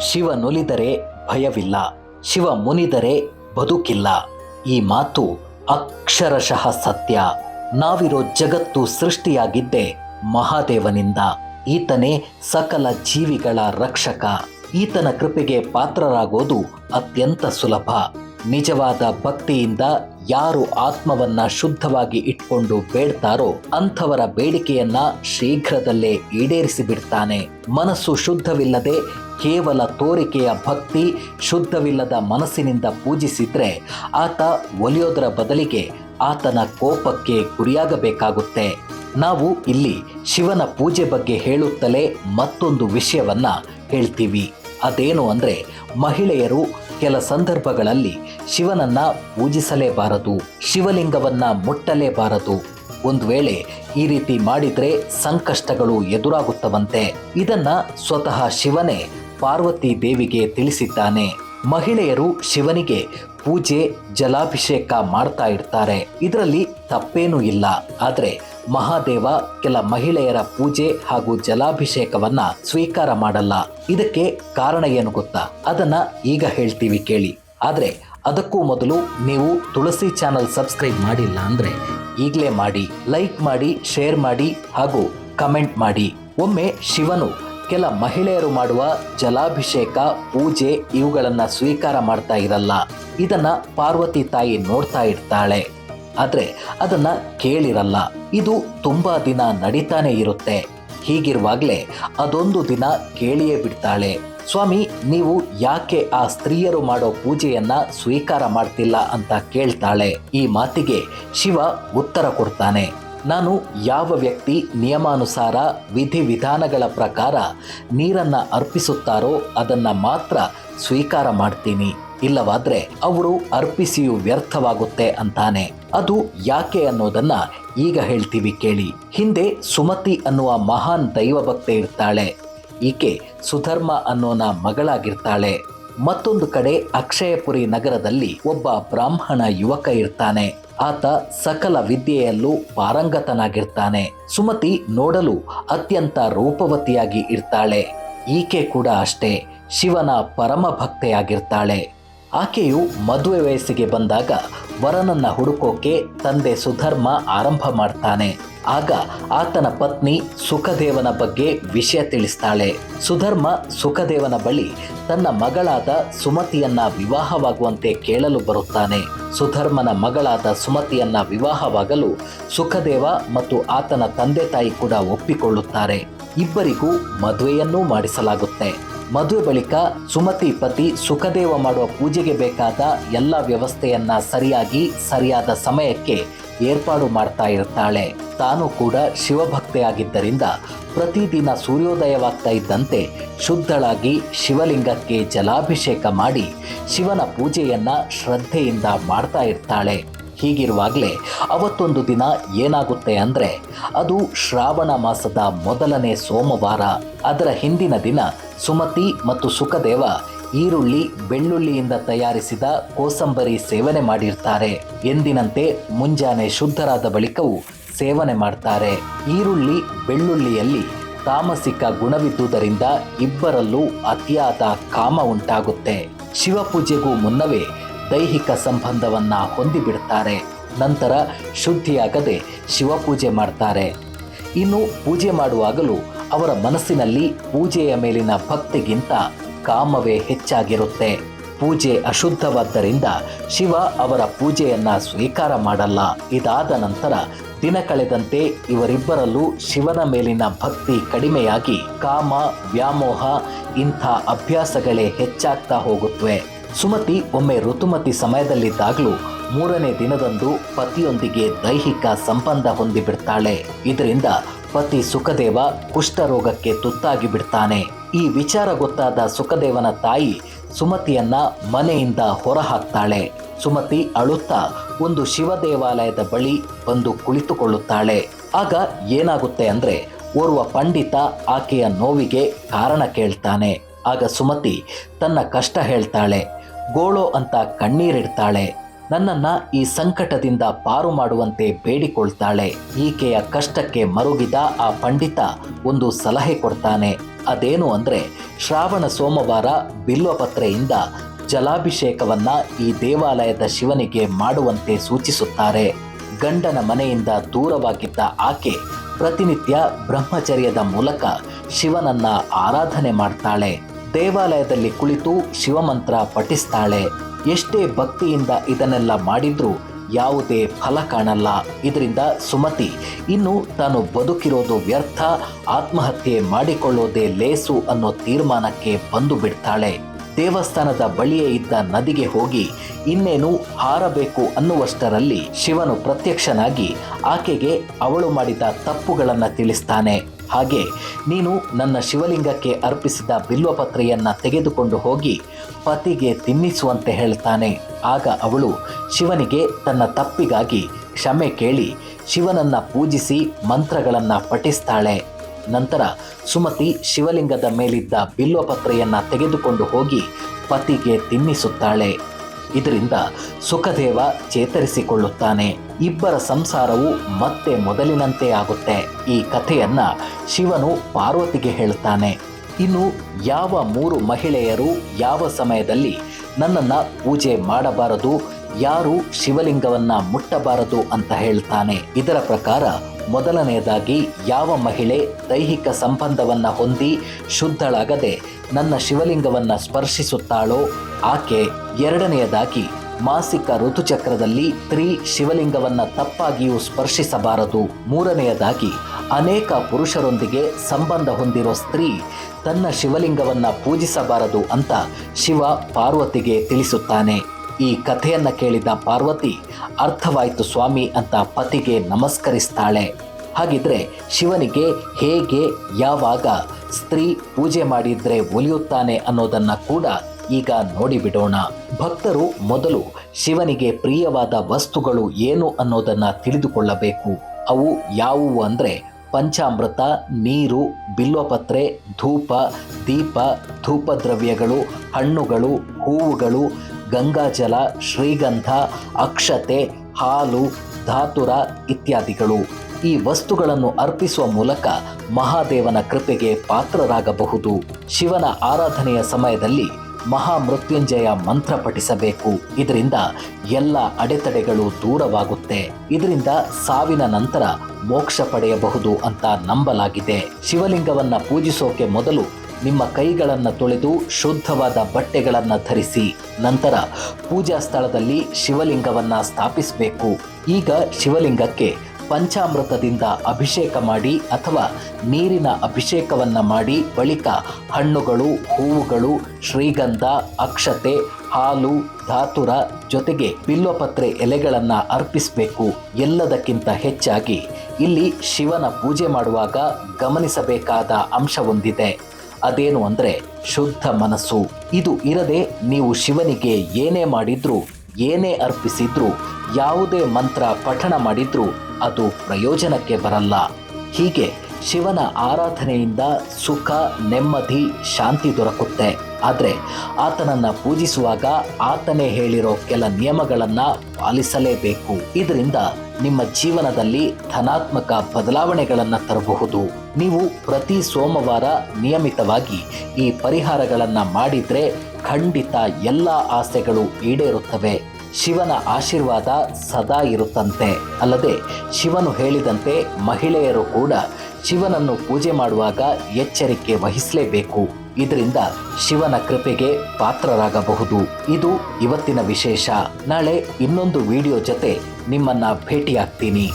ಶಿವನೊಲಿದರೆ ಭಯವಿಲ್ಲ, ಶಿವ ಮುನಿದರೆ ಬದುಕಿಲ್ಲ. ಈ ಮಾತು ಅಕ್ಷರಶಃ ಸತ್ಯ. ನಾವಿರೋ ಜಗತ್ತು ಸೃಷ್ಟಿಯಾಗಿದ್ದೆ ಮಹಾದೇವನಿಂದ. ಈತನೇ ಸಕಲ ಜೀವಿಗಳ ರಕ್ಷಕ. ಈತನ ಕೃಪೆಗೆ ಪಾತ್ರರಾಗೋದು ಅತ್ಯಂತ ಸುಲಭ. ನಿಜವಾದ ಭಕ್ತಿಯಿಂದ ಯಾರು ಆತ್ಮವನ್ನ ಶುದ್ಧವಾಗಿ ಇಟ್ಕೊಂಡು ಬೇಡ್ತಾರೋ ಅಂಥವರ ಬೇಡಿಕೆಯನ್ನ ಶೀಘ್ರದಲ್ಲೇ ಈಡೇರಿಸಿ ಬಿಡ್ತಾನೆ ಮನಸ್ಸು ಶುದ್ಧವಿಲ್ಲದೆ ಕೇವಲ ತೋರಿಕೆಯ ಭಕ್ತಿ, ಶುದ್ಧವಿಲ್ಲದ ಮನಸ್ಸಿನಿಂದ ಪೂಜಿಸಿದ್ರೆ ಆತ ಒಲಿಯೋದರ ಬದಲಿಗೆ ಆತನ ಕೋಪಕ್ಕೆ ಗುರಿಯಾಗಬೇಕಾಗುತ್ತೆ. ನಾವು ಇಲ್ಲಿ ಶಿವನ ಪೂಜೆ ಬಗ್ಗೆ ಹೇಳುತ್ತಲೇ ಮತ್ತೊಂದು ವಿಷಯವನ್ನ ಹೇಳ್ತೀವಿ. ಅದೇನು ಅಂದರೆ ಮಹಿಳೆಯರು ಕೆಲ ಸಂದರ್ಭಗಳಲ್ಲಿ ಶಿವನನ್ನ ಪೂಜಿಸಲೇಬಾರದು, ಶಿವಲಿಂಗವನ್ನ ಮುಟ್ಟಲೇಬಾರದು. ಒಂದು ವೇಳೆ ಈ ರೀತಿ ಮಾಡಿದ್ರೆ ಸಂಕಷ್ಟಗಳು ಎದುರಾಗುತ್ತವಂತೆ. ಇದನ್ನ ಸ್ವತಃ ಶಿವನೇ ಪಾರ್ವತಿ ದೇವಿಗೆ ತಿಳಿಸಿದ್ದಾನೆ. ಮಹಿಳೆಯರು ಶಿವನಿಗೆ ಪೂಜೆ, ಜಲಾಭಿಷೇಕ ಮಾಡ್ತಾ ಇರ್ತಾರೆ. ಇದರಲ್ಲಿ ತಪ್ಪೇನೂ ಇಲ್ಲ. ಆದರೆ ಮಹಾದೇವ ಕೆಲ ಮಹಿಳೆಯರ ಪೂಜೆ ಹಾಗೂ ಜಲಾಭಿಷೇಕವನ್ನ ಸ್ವೀಕಾರ ಮಾಡಲ್ಲ. ಇದಕ್ಕೆ ಕಾರಣ ಏನು ಗೊತ್ತಾ? ಅದನ್ನ ಈಗ ಹೇಳ್ತೀವಿ ಕೇಳಿ. ಆದರೆ ಅದಕ್ಕೂ ಮೊದಲು ನೀವು ತುಳಸಿ ಚಾನಲ್ ಸಬ್ಸ್ಕ್ರೈಬ್ ಮಾಡಿಲ್ಲ ಅಂದ್ರೆ ಈಗಲೇ ಮಾಡಿ, ಲೈಕ್ ಮಾಡಿ, ಶೇರ್ ಮಾಡಿ ಹಾಗೂ ಕಮೆಂಟ್ ಮಾಡಿ. ಒಮ್ಮೆ ಶಿವನು ಕೆಲ ಮಹಿಳೆಯರು ಮಾಡುವ ಜಲಾಭಿಷೇಕ, ಪೂಜೆ ಇವುಗಳನ್ನು ಸ್ವೀಕಾರ ಮಾಡ್ತಾ ಇರಲ್ಲ. ಇದನ್ನ ಪಾರ್ವತಿ ತಾಯಿ ನೋಡ್ತಾ ಇರ್ತಾಳೆ. ಆದರೆ ಅದನ್ನ ಕೇಳಿರಲ್ಲ. ಇದು ತುಂಬಾ ದಿನ ನಡೀತಾನೆ ಇರುತ್ತೆ. ಹೀಗಿರುವಾಗಲೇ ಅದೊಂದು ದಿನ ಕೇಳಿಯೇ ಬಿಡ್ತಾಳೆ. ಸ್ವಾಮಿ, ನೀವು ಯಾಕೆ ಆ ಸ್ತ್ರೀಯರು ಮಾಡೋ ಪೂಜೆಯನ್ನ ಸ್ವೀಕಾರ ಮಾಡ್ತಿಲ್ಲ ಅಂತ ಕೇಳ್ತಾಳೆ. ಈ ಮಾತಿಗೆ ಶಿವ ಉತ್ತರ ಕೊಡ್ತಾನೆ. ನಾನು ಯಾವ ವ್ಯಕ್ತಿ ನಿಯಮಾನುಸಾರ ವಿಧಿವಿಧಾನಗಳ ಪ್ರಕಾರ ನೀರನ್ನ ಅರ್ಪಿಸುತ್ತಾರೋ ಅದನ್ನ ಮಾತ್ರ ಸ್ವೀಕಾರ ಮಾಡ್ತೀನಿ. ಇಲ್ಲವಾದ್ರೆ ಅವರು ಅರ್ಪಿಸಿಯು ವ್ಯರ್ಥವಾಗುತ್ತೆ ಅಂತಾನೆ. ಅದು ಯಾಕೆ ಅನ್ನೋದನ್ನ ಈಗ ಹೇಳ್ತೀವಿ ಕೇಳಿ. ಹಿಂದೆ ಸುಮತಿ ಅನ್ನುವ ಮಹಾನ್ ದೈವಭಕ್ತೆ ಇರ್ತಾಳೆ. ಈಕೆ ಸುಧರ್ಮ ಅನ್ನೋನ ಮಗಳಾಗಿರ್ತಾಳೆ. ಮತ್ತೊಂದು ಕಡೆ ಅಕ್ಷಯಪುರಿ ನಗರದಲ್ಲಿ ಒಬ್ಬ ಬ್ರಾಹ್ಮಣ ಯುವಕ ಇರ್ತಾನೆ. ಆತ ಸಕಲ ವಿದ್ಯೆಯಲ್ಲೂ ಪಾರಂಗತನಾಗಿರ್ತಾನೆ. ಸುಮತಿ ನೋಡಲು ಅತ್ಯಂತ ರೂಪವತಿಯಾಗಿ ಇರ್ತಾಳೆ. ಈಕೆ ಕೂಡ ಅಷ್ಟೇ, ಶಿವನ ಪರಮ ಭಕ್ತೆಯಾಗಿರ್ತಾಳೆ ಆಕೆಯು ಮದುವೆ ವಯಸ್ಸಿಗೆ ಬಂದಾಗ ವರನನ್ನ ಹುಡುಕೋಕೆ ತಂದೆ ಸುಧರ್ಮ ಆರಂಭ ಮಾಡ್ತಾನೆ. ಆಗ ಆತನ ಪತ್ನಿ ಸುಖದೇವನ ಬಗ್ಗೆ ವಿಷಯ ತಿಳಿಸ್ತಾಳೆ. ಸುಧರ್ಮ ಸುಖದೇವನ ಬಳಿ ತನ್ನ ಮಗಳಾದ ಸುಮತಿಯನ್ನ ವಿವಾಹವಾಗುವಂತೆ ಕೇಳಲು ಬರುತ್ತಾನೆ. ಸುಧರ್ಮನ ಮಗಳಾದ ಸುಮತಿಯನ್ನ ವಿವಾಹವಾಗಲು ಸುಖದೇವ ಮತ್ತು ಆತನ ತಂದೆ ತಾಯಿ ಕೂಡ ಒಪ್ಪಿಕೊಳ್ಳುತ್ತಾರೆ. ಇಬ್ಬರಿಗೂ ಮದುವೆಯನ್ನೂ ಮಾಡಿಸಲಾಗುತ್ತೆ. ಮದುವೆ ಬಳಿಕ ಸುಮತಿ ಪತಿ ಸುಖದೇವ ಮಾಡುವ ಪೂಜೆಗೆ ಬೇಕಾದ ಎಲ್ಲ ವ್ಯವಸ್ಥೆಯನ್ನ ಸರಿಯಾಗಿ, ಸರಿಯಾದ ಸಮಯಕ್ಕೆ ಏರ್ಪಾಡು ಮಾಡ್ತಾ ಇರ್ತಾಳೆ. ತಾನು ಕೂಡ ಶಿವಭಕ್ತೆಯಾಗಿದ್ದರಿಂದ ಪ್ರತಿದಿನ ಸೂರ್ಯೋದಯವಾಗ್ತಾ ಇದ್ದಂತೆ ಶುದ್ಧಳಾಗಿ ಶಿವಲಿಂಗಕ್ಕೆ ಜಲಾಭಿಷೇಕ ಮಾಡಿ ಶಿವನ ಪೂಜೆಯನ್ನ ಶ್ರದ್ಧೆಯಿಂದ ಮಾಡ್ತಾ ಇರ್ತಾಳೆ. ಹೀಗಿರುವಾಗಲೇ ಅವತ್ತೊಂದು ದಿನ ಏನಾಗುತ್ತೆ ಅಂದರೆ ಅದು ಶ್ರಾವಣ ಮಾಸದ ಮೊದಲನೇ ಸೋಮವಾರ. ಅದರ ಹಿಂದಿನ ದಿನ ಸುಮತಿ ಮತ್ತು ಸುಖದೇವ ಈರುಳ್ಳಿ, ಬೆಳ್ಳುಳ್ಳಿಯಿಂದ ತಯಾರಿಸಿದ ಕೋಸಂಬರಿ ಸೇವನೆ ಮಾಡಿರ್ತಾರೆ. ಎಂದಿನಂತೆ ಮುಂಜಾನೆ ಶುದ್ಧರಾದ ಬಳಿಕವೂ ಸೇವನೆ ಮಾಡ್ತಾರೆ. ಈರುಳ್ಳಿ, ಬೆಳ್ಳುಳ್ಳಿಯಲ್ಲಿ ತಾಮಸಿಕ ಗುಣವಿದ್ದುದರಿಂದ ಇಬ್ಬರಲ್ಲೂ ಅತಿಯಾದ ಕಾಮ ಉಂಟಾಗುತ್ತೆ. ಶಿವಪೂಜೆಗೂ ಮುನ್ನವೇ ದೈಹಿಕ ಸಂಬಂಧವನ್ನ ಹೊಂದಿಬಿಡ್ತಾರೆ. ನಂತರ ಶುದ್ಧಿಯಾಗದೆ ಶಿವಪೂಜೆ ಮಾಡ್ತಾರೆ. ಇನ್ನು ಪೂಜೆ ಮಾಡುವಾಗಲೂ ಅವರ ಮನಸ್ಸಿನಲ್ಲಿ ಪೂಜೆಯ ಮೇಲಿನ ಭಕ್ತಿಗಿಂತ ಕಾಮವೇ ಹೆಚ್ಚಾಗಿರುತ್ತೆ. ಪೂಜೆ ಅಶುದ್ಧವಾದ್ದರಿಂದ ಶಿವ ಅವರ ಪೂಜೆಯನ್ನ ಸ್ವೀಕಾರ ಮಾಡಲ್ಲ. ಇದಾದ ನಂತರ ದಿನ ಕಳೆದಂತೆ ಇವರಿಬ್ಬರಲ್ಲೂ ಶಿವನ ಮೇಲಿನ ಭಕ್ತಿ ಕಡಿಮೆಯಾಗಿ ಕಾಮ, ವ್ಯಾಮೋಹ ಇಂಥ ಅಭ್ಯಾಸಗಳೇ ಹೆಚ್ಚಾಗ್ತಾ ಹೋಗುತ್ತವೆ ಸುಮತಿ ಒಮ್ಮೆ ಋತುಮತಿ ಸಮಯದಲ್ಲಿದ್ದಾಗಲೂ ಮೂರನೇ ದಿನದಂದು ಪತಿಯೊಂದಿಗೆ ದೈಹಿಕ ಸಂಬಂಧ ಹೊಂದಿಬಿಡ್ತಾಳೆ. ಇದರಿಂದ ಪತಿ ಸುಖದೇವ ಕುಷ್ಠರೋಗಕ್ಕೆ ತುತ್ತಾಗಿ ಬಿಡ್ತಾನೆ ಈ ವಿಚಾರ ಗೊತ್ತಾದ ಸುಖದೇವನ ತಾಯಿ ಸುಮತಿಯನ್ನ ಮನೆಯಿಂದ ಹೊರಹಾಕ್ತಾಳೆ. ಸುಮತಿ ಅಳುತ್ತಾ ಒಂದು ಶಿವ ದೇವಾಲಯದ ಬಳಿ ಬಂದು ಕುಳಿತುಕೊಳ್ಳುತ್ತಾಳೆ. ಆಗ ಏನಾಗುತ್ತೆ ಅಂದ್ರೆ ಓರ್ವ ಪಂಡಿತ ಆಕೆಯ ನೋವಿಗೆ ಕಾರಣ ಕೇಳ್ತಾನೆ. ಆಗ ಸುಮತಿ ತನ್ನ ಕಷ್ಟ ಹೇಳ್ತಾಳೆ. ಗೋಳೋ ಅಂತ ಕಣ್ಣೀರಿಡ್ತಾಳೆ. ನನ್ನನ್ನ ಈ ಸಂಕಟದಿಂದ ಪಾರು ಮಾಡುವಂತೆ ಬೇಡಿಕೊಳ್ತಾಳೆ. ಈಕೆಯ ಕಷ್ಟಕ್ಕೆ ಮರುಗಿದ ಆ ಪಂಡಿತ ಒಂದು ಸಲಹೆ ಕೊಡ್ತಾನೆ. ಅದೇನು ಅಂದ್ರೆ, ಶ್ರಾವಣ ಸೋಮವಾರ ಬಿಲ್ವಪತ್ರೆಯಿಂದ ಜಲಾಭಿಷೇಕವನ್ನ ಈ ದೇವಾಲಯದ ಶಿವನಿಗೆ ಮಾಡುವಂತೆ ಸೂಚಿಸುತ್ತಾರೆ. ಗಂಡನ ಮನೆಯಿಂದ ದೂರವಾಗಿದ್ದ ಆಕೆ ಪ್ರತಿನಿತ್ಯ ಬ್ರಹ್ಮಚರ್ಯದ ಮೂಲಕ ಶಿವನನ್ನ ಆರಾಧನೆ ಮಾಡ್ತಾಳೆ. ದೇವಾಲಯದಲ್ಲಿ ಕುಳಿತು ಶಿವಮಂತ್ರ ಪಠಿಸ್ತಾಳೆ. ಎಷ್ಟೇ ಭಕ್ತಿಯಿಂದ ಇದನ್ನೆಲ್ಲ ಮಾಡಿದ್ರೂ ಯಾವುದೇ ಫಲ ಕಾಣಲ್ಲ. ಇದರಿಂದ ಸುಮತಿ, ಇನ್ನು ತಾನು ಬದುಕಿರೋದು ವ್ಯರ್ಥ, ಆತ್ಮಹತ್ಯೆ ಮಾಡಿಕೊಳ್ಳೋದೇ ಲೇಸು ಅನ್ನೋ ತೀರ್ಮಾನಕ್ಕೆ ಬಂದು ಬಿಡ್ತಾಳೆ. ದೇವಸ್ಥಾನದ ಬಳಿಯೇ ಇದ್ದ ನದಿಗೆ ಹೋಗಿ ಇನ್ನೇನು ಹಾರಬೇಕು ಅನ್ನುವಷ್ಟರಲ್ಲಿ ಶಿವನು ಪ್ರತ್ಯಕ್ಷನಾಗಿ ಆಕೆಗೆ ಅವಳು ಮಾಡಿದ ತಪ್ಪುಗಳನ್ನು ತಿಳಿಸ್ತಾನೆ. ಹಾಗೆ ನೀನು ನನ್ನ ಶಿವಲಿಂಗಕ್ಕೆ ಅರ್ಪಿಸಿದ ಬಿಲ್ವಪತ್ರೆಯನ್ನು ತೆಗೆದುಕೊಂಡು ಹೋಗಿ ಪತಿಗೆ ತಿನ್ನಿಸುವಂತೆ ಹೇಳ್ತಾನೆ. ಆಗ ಅವಳು ಶಿವನಿಗೆ ತನ್ನ ತಪ್ಪಿಗಾಗಿ ಕ್ಷಮೆ ಕೇಳಿ ಶಿವನನ್ನ ಪೂಜಿಸಿ ಮಂತ್ರಗಳನ್ನು ಪಠಿಸ್ತಾಳೆ. ನಂತರ ಸುಮತಿ ಶಿವಲಿಂಗದ ಮೇಲಿದ್ದ ಬಿಲ್ವಪತ್ರೆಯನ್ನು ತೆಗೆದುಕೊಂಡು ಹೋಗಿ ಪತಿಗೆ ತಿನ್ನಿಸುತ್ತಾಳೆ. ಇದರಿಂದ ಸುಖದೇವ ಚೇತರಿಸಿಕೊಳ್ಳುತ್ತಾನೆ. ಇಬ್ಬರ ಸಂಸಾರವು ಮತ್ತೆ ಮೊದಲಿನಂತೆ ಆಗುತ್ತೆ. ಈ ಕಥೆಯನ್ನ ಶಿವನು ಪಾರ್ವತಿಗೆ ಹೇಳುತ್ತಾನೆ. ಇನ್ನು ಯಾವ ಮೂರು ಮಹಿಳೆಯರು ಯಾವ ಸಮಯದಲ್ಲಿ ನನ್ನನ್ನು ಪೂಜೆ ಮಾಡಬಾರದು, ಯಾರು ಶಿವಲಿಂಗವನ್ನ ಮುಟ್ಟಬಾರದು ಅಂತ ಹೇಳ್ತಾನೆ. ಇದರ ಪ್ರಕಾರ ಮೊದಲನೆಯದಾಗಿ ಯಾವ ಮಹಿಳೆ ದೈಹಿಕ ಸಂಬಂಧವನ್ನ ಹೊಂದಿ ಶುದ್ಧಳಾಗದೆ ನನ್ನ ಶಿವಲಿಂಗವನ್ನ ಸ್ಪರ್ಶಿಸುತ್ತಾಳೋ, ಆಕೆ ಎರಡನೆಯದಾಗಿ ಮಾಸಿಕ ಋತುಚಕ್ರದಲ್ಲಿ ಸ್ತ್ರೀ ಶಿವಲಿಂಗವನ್ನ ತಪ್ಪಾಗಿಯೂ ಸ್ಪರ್ಶಿಸಬಾರದು. ಮೂರನೆಯದಾಗಿ ಅನೇಕ ಪುರುಷರೊಂದಿಗೆ ಸಂಬಂಧ ಹೊಂದಿರೋ ಸ್ತ್ರೀ ತನ್ನ ಶಿವಲಿಂಗವನ್ನ ಪೂಜಿಸಬಾರದು ಅಂತ ಶಿವ ಪಾರ್ವತಿಗೆ ತಿಳಿಸುತ್ತಾನೆ. ಈ ಕಥೆಯನ್ನ ಕೇಳಿದ ಪಾರ್ವತಿ, ಅರ್ಥವಾಯಿತು ಸ್ವಾಮಿ ಅಂತ ಪತಿಗೆ ನಮಸ್ಕರಿಸ್ತಾಳೆ. ಹಾಗಿದ್ರೆ ಶಿವನಿಗೆ ಹೇಗೆ, ಯಾವಾಗ ಸ್ತ್ರೀ ಪೂಜೆ ಮಾಡಿದ್ರೆ ಒಲಿಯುತ್ತಾನೆ ಅನ್ನೋದನ್ನ ಕೂಡ ಈಗ ನೋಡಿಬಿಡೋಣ. ಭಕ್ತರು ಮೊದಲು ಶಿವನಿಗೆ ಪ್ರಿಯವಾದ ವಸ್ತುಗಳು ಏನು ಅನ್ನೋದನ್ನ ತಿಳಿದುಕೊಳ್ಳಬೇಕು. ಅವು ಯಾವುವು ಅಂದ್ರೆ ಪಂಚಾಮೃತ, ನೀರು, ಬಿಲ್ವಪತ್ರೆ, ಧೂಪ, ದೀಪ, ಧೂಪದ್ರವ್ಯಗಳು, ಹಣ್ಣುಗಳು, ಹೂವುಗಳು ಗಂಗಾಜಲ, ಶ್ರೀಗಂಧ, ಅಕ್ಷತೆ, ಹಾಲು, ಧಾತುರ ಇತ್ಯಾದಿಗಳು. ಈ ವಸ್ತುಗಳನ್ನು ಅರ್ಪಿಸುವ ಮೂಲಕ ಮಹಾದೇವನ ಕೃಪೆಗೆ ಪಾತ್ರರಾಗಬಹುದು. ಶಿವನ ಆರಾಧನೆಯ ಸಮಯದಲ್ಲಿ ಮಹಾಮೃತ್ಯುಂಜಯ ಮಂತ್ರ ಪಠಿಸಬೇಕು. ಇದರಿಂದ ಎಲ್ಲ ಅಡೆತಡೆಗಳು ದೂರವಾಗುತ್ತೆ. ಇದರಿಂದ ಸಾವಿನ ನಂತರ ಮೋಕ್ಷ ಪಡೆಯಬಹುದು ಅಂತ ನಂಬಲಾಗಿದೆ. ಶಿವಲಿಂಗವನ್ನ ಪೂಜಿಸೋಕೆ ಮೊದಲು ನಿಮ್ಮ ಕೈಗಳನ್ನು ತೊಳೆದು ಶುದ್ಧವಾದ ಬಟ್ಟೆಗಳನ್ನು ಧರಿಸಿ, ನಂತರ ಪೂಜಾ ಸ್ಥಳದಲ್ಲಿ ಶಿವಲಿಂಗವನ್ನು ಸ್ಥಾಪಿಸಬೇಕು. ಈಗ ಶಿವಲಿಂಗಕ್ಕೆ ಪಂಚಾಮೃತದಿಂದ ಅಭಿಷೇಕ ಮಾಡಿ ಅಥವಾ ನೀರಿನ ಅಭಿಷೇಕವನ್ನು ಮಾಡಿ, ಬಳಿಕ ಹಣ್ಣುಗಳು, ಹೂವುಗಳು, ಶ್ರೀಗಂಧ, ಅಕ್ಷತೆ, ಹಾಲು, ಧಾತುರ ಜೊತೆಗೆ ಬಿಲ್ವಪತ್ರೆ ಎಲೆಗಳನ್ನು ಅರ್ಪಿಸಬೇಕು. ಎಲ್ಲದಕ್ಕಿಂತ ಹೆಚ್ಚಾಗಿ ಇಲ್ಲಿ ಶಿವನ ಪೂಜೆ ಮಾಡುವಾಗ ಗಮನಿಸಬೇಕಾದ ಅಂಶವೊಂದಿದೆ ಅದೇನು ಅಂದರೆ ಶುದ್ಧ ಮನಸ್ಸು. ಇದು ಇರದೆ ನೀವು ಶಿವನಿಗೆ ಏನೇ ಮಾಡಿದ್ರು, ಏನೇ ಅರ್ಪಿಸಿದ್ರು, ಯಾವುದೇ ಮಂತ್ರ ಪಠಣ ಮಾಡಿದ್ರು ಅದು ಪ್ರಯೋಜನಕ್ಕೆ ಬರಲ್ಲ. ಹೀಗೆ ಶಿವನ ಆರಾಧನೆಯಿಂದ ಸುಖ, ನೆಮ್ಮದಿ, ಶಾಂತಿ ದೊರಕುತ್ತೆ. ಆದರೆ ಆತನನ್ನ ಪೂಜಿಸುವಾಗ ಆತನೇ ಹೇಳಿರೋ ಕೆಲ ನಿಯಮಗಳನ್ನು ಪಾಲಿಸಲೇಬೇಕು. ಇದರಿಂದ ನಿಮ್ಮ ಜೀವನದಲ್ಲಿ ಧನಾತ್ಮಕ ಬದಲಾವಣೆಗಳನ್ನು ತರಬಹುದು. ನೀವು ಪ್ರತಿ ಸೋಮವಾರ ನಿಯಮಿತವಾಗಿ ಈ ಪರಿಹಾರಗಳನ್ನು ಮಾಡಿದರೆ ಖಂಡಿತ ಎಲ್ಲ ಆಸೆಗಳು ಈಡೇರುತ್ತವೆ. ಶಿವನ ಆಶೀರ್ವಾದ ಸದಾ ಇರುತ್ತಂತೆ. ಅಲ್ಲದೆ ಶಿವನು ಹೇಳಿದಂತೆ ಮಹಿಳೆಯರು ಕೂಡ ಶಿವನನ್ನು ಪೂಜೆ ಮಾಡುವಾಗ ಎಚ್ಚರಿಕೆ ವಹಿಸಲೇಬೇಕು. ಇದರಿಂದ ಶಿವನ ಕೃಪೆಗೆ ಪಾತ್ರರಾಗಬಹುದು. ಇದು ಇವತ್ತಿನ ವಿಶೇಷ. ನಾಳೆ ಇನ್ನೊಂದು ವಿಡಿಯೋ ಜೊತೆ ನಿಮ್ಮನ್ನ ಭೇಟಿಯಾಗ್ತೀನಿ.